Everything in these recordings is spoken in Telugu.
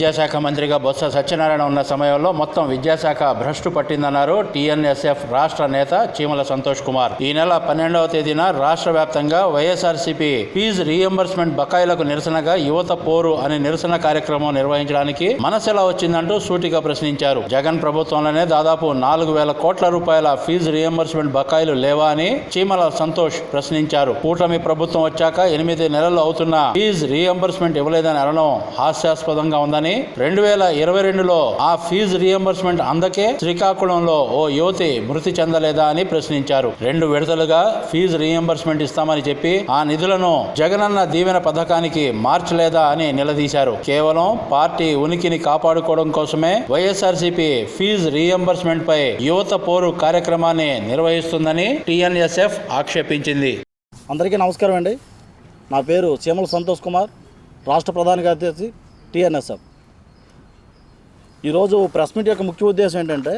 విద్యాశాఖ మంత్రిగా బొత్స సత్యనారాయణ ఉన్న సమయంలో మొత్తం విద్యాశాఖ భ్రష్టు పట్టిందన్నారు టీఎన్ఎస్ఎఫ్ రాష్ట్ర నేత చీమల సంతోష్ కుమార్. ఈ నెల పన్నెండవ తేదీన రాష్ట్ర వ్యాప్తంగా వైఎస్ఆర్సీపీ ఫీజు రీఎంబర్స్మెంట్ బకాయిలకు నిరసనగా యువత పోరు అనే నిరసన కార్యక్రమం నిర్వహించడానికి మనసెలా వచ్చిందంటూ సూటిగా ప్రశ్నించారు. జగన్ ప్రభుత్వంలోనే దాదాపు నాలుగు వేల కోట్ల రూపాయల ఫీజు రీఎంబర్స్మెంట్ బకాయిలు లేవా అని చీమల సంతోష్ ప్రశ్నించారు. కూటమి ప్రభుత్వం వచ్చాక ఎనిమిది నెలలు అవుతున్న ఫీజు రీఎంబర్స్మెంట్ ఇవ్వలేదని అనడం హాస్యాస్పదంగా ఉందని రెండు వేల ఇరవై రెండులో ఆ ఫీజు రియంబర్స్మెంట్ అందకే శ్రీకాకుళంలో ఓ యువతి మృతి చెందలేదా అని ప్రశ్నించారు. రెండు విడతలుగా ఫీజు రియంబర్స్మెంట్ ఇస్తామని చెప్పి ఆ నిధులను జగనన్న దీవెన పథకానికి మార్చలేదా అని నిలదీశారు. కేవలం పార్టీ ఉనికిని కాపాడుకోవడం కోసమే వైఎస్ఆర్సీపీ ఫీజు రీఎంబర్స్మెంట్ పై యువత పోరు కార్యక్రమాన్ని నిర్వహిస్తుందని టిఎన్ఎస్ఎఫ్ ఆక్షేపించింది. అందరికీ నమస్కారం అండి. నా పేరు చీమల సంతోష్ కుమార్ రాష్ట్ర ప్రధాన కార్యదర్శి టీఎన్ఎస్ఎఫ్. ఈరోజు ప్రెస్ మీట్ యొక్క ముఖ్య ఉద్దేశం ఏంటంటే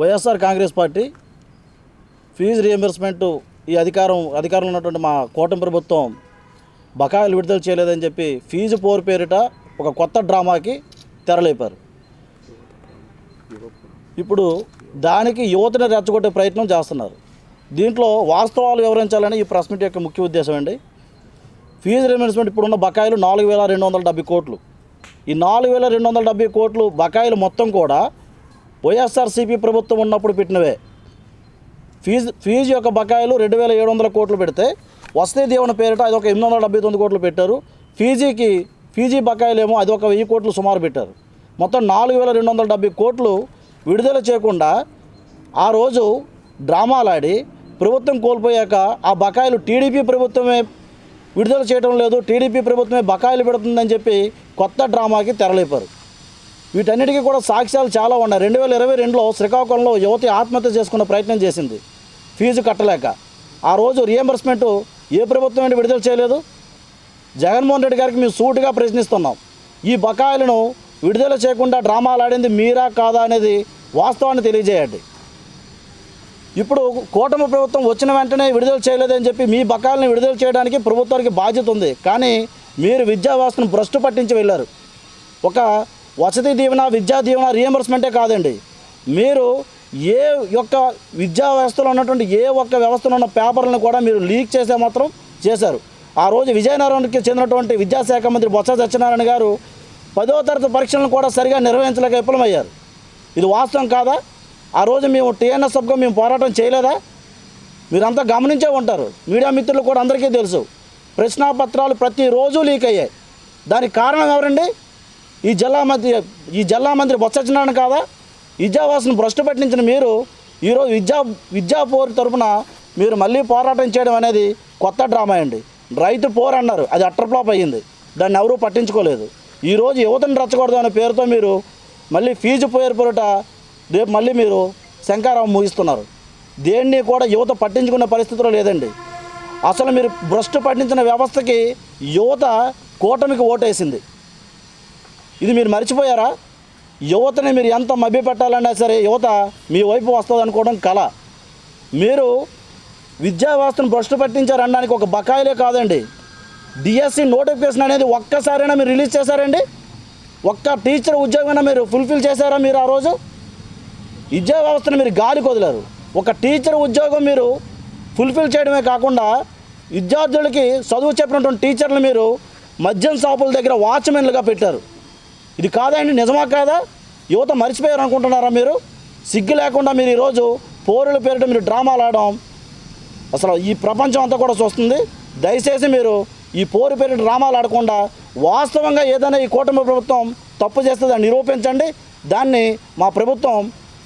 YSR Congress party fee reimbursement ఈ అధికారం అధికారంలో ఉన్నటువంటి మా కూటమి ప్రభుత్వం బకాయిలు విడుదల చేయలేదని చెప్పి ఫీజు పోరు పేరిట ఒక కొత్త డ్రామాకి తెరలేపారు. ఇప్పుడు దానికి యువతని రెచ్చగొట్టే ప్రయత్నం చేస్తున్నారు. దీంట్లో వాస్తవాలు వివరించాలని ఈ ప్రెస్ మీట్ యొక్క ముఖ్య ఉద్దేశం అండి. ఫీజు రియంబర్స్మెంట్ ఇప్పుడున్న బకాయిలు నాలుగు వేల రెండు వందల డెబ్బై కోట్లు. ఈ నాలుగు వేల రెండు వందల డెబ్బై కోట్లు బకాయిలు మొత్తం కూడా వైఎస్ఆర్సీపీ ప్రభుత్వం ఉన్నప్పుడు పెట్టినవే. ఫీజు ఫీజు యొక్క బకాయిలు రెండు వేల ఏడు వందల కోట్లు పెడితే వసతి దీవెన పేరిట అది ఒక ఎనిమిది వందల డెబ్బై తొమ్మిది కోట్లు పెట్టారు. ఫీజీకి ఫీజీ బకాయిలు ఏమో అది ఒక వెయ్యి కోట్లు సుమారు పెట్టారు. మొత్తం నాలుగు వేల రెండు వందల డెబ్బై కోట్లు విడుదల చేయకుండా ఆ రోజు డ్రామాలాడి ప్రభుత్వం కోల్పోయాక ఆ బకాయిలు టీడీపీ ప్రభుత్వమే విడుదల చేయడం లేదు. టీడీపీ ప్రభుత్వమే బకాయిలు పెడుతుందని చెప్పి కొత్త డ్రామాకి తెరలేపారు. వీటన్నిటికీ కూడా సాక్ష్యాలు చాలా ఉన్నాయి. రెండు వేల ఇరవై రెండులో శ్రీకాకుళంలో యువతి ఆత్మహత్య చేసుకున్న ప్రయత్నం చేసింది. ఫీజు కట్టలేక. ఆ రోజు రియంబర్స్మెంట్ ఏ ప్రభుత్వం ఏంటి విడుదల చేయలేదు. జగన్మోహన్ రెడ్డి గారికి మేము సూటుగా ప్రశ్నిస్తున్నాం. ఈ బకాయిలను విడుదల చేయకుండా డ్రామాలు ఆడింది మీరా కాదా అనేది వాస్తవాన్ని తెలియజేయండి. ఇప్పుడు కూటమి ప్రభుత్వం వచ్చిన వెంటనే విడుదల చేయలేదని చెప్పి మీ బకాయిలను విడుదల చేయడానికి ప్రభుత్వానికి బాధ్యత ఉంది. కానీ మీరు విద్యా వ్యవస్థను భ్రష్టు పట్టించి వెళ్ళారు. ఒక వసతి దీవెన విద్యా దీవెన రియంబర్స్మెంటే కాదండి. మీరు ఏ యొక్క విద్యా వ్యవస్థలో ఉన్నటువంటి ఏ ఒక్క వ్యవస్థలో ఉన్న పేపర్లను కూడా మీరు లీక్ చేసే మాత్రం చేశారు. ఆ రోజు విజయనగరానికి చెందినటువంటి విద్యాశాఖ మంత్రి బొత్స సత్యనారాయణ గారు పదో తరగతి పరీక్షలను కూడా సరిగా నిర్వహించలేక విఫలమయ్యారు. ఇది వాస్తవం కాదా? ఆ రోజు మేము టీఎన్ఎస్ఎఫ్గా మేము పోరాటం చేయలేదా? మీరంతా గమనించే ఉంటారు. మీడియా మిత్రులు కూడా అందరికీ తెలుసు. ప్రశ్నాపత్రాలు ప్రతిరోజు లీక్ అయ్యాయి. దానికి కారణం ఎవరండి? ఈ జిల్లా మంత్రి ఈ జిల్లా మంత్రి బొత్స కాదా? విద్యావాసను భ్రష్టు పట్టించిన మీరు ఈరోజు విద్యా విద్యా పోరు తరఫున మీరు మళ్ళీ పోరాటం చేయడం అనేది కొత్త డ్రామా అండి. రైతు పోర్ అన్నారు. అది అట్టర్ఫ్లాప్ అయ్యింది. దాన్ని ఎవరూ పట్టించుకోలేదు. ఈరోజు యువతను రచ్చకూడదు అనే పేరుతో మీరు మళ్ళీ ఫీజు పోయేరు పొరట రేపు మళ్ళీ మీరు శంకారావం ముగిస్తున్నారు. దేన్ని కూడా యువత పట్టించుకునే పరిస్థితిలో లేదండి. అసలు మీరు భ్రష్టు పట్టించిన వ్యవస్థకి యువత కూటమికి ఓటేసింది. ఇది మీరు మర్చిపోయారా? యువతని మీరు ఎంత మభ్యపెట్టాలన్నా సరే యువత మీ వైపు వస్తుంది అనుకోవడం కళ మీరు విద్యా వ్యవస్థను భ్రష్టు పట్టించారనడానికి ఒక బకాయిలే కాదండి. డిఎస్సి నోటిఫికేషన్ అనేది ఒక్కసారైనా మీరు రిలీజ్ చేశారండి? ఒక్క టీచర్ ఉద్యోగమైనా మీరు ఫుల్ఫిల్ చేశారా మీరు ఆ రోజు? విద్యా వ్యవస్థను మీరు గాలి కొదిలారు. ఒక టీచర్ ఉద్యోగం మీరు ఫుల్ఫిల్ చేయడమే కాకుండా విద్యార్థులకి చదువు చెప్పినటువంటి టీచర్లు మీరు మద్యం షాపుల దగ్గర వాచ్మెన్లుగా పెట్టారు. ఇది కాదండి నిజమా కాదా? యువత మర్చిపోయారు అనుకుంటున్నారా మీరు? సిగ్గు లేకుండా మీరు ఈరోజు పోరుల పేరిట మీరు డ్రామాలు ఆడడం అసలు ఈ ప్రపంచం అంతా కూడా చూస్తుంది. దయచేసి మీరు ఈ పోరు పేరిట డ్రామాలు ఆడకుండా వాస్తవంగా ఏదైనా ఈ కూటమి ప్రభుత్వం తప్పు చేస్తే దాన్ని నిరూపించండి. దాన్ని మా ప్రభుత్వం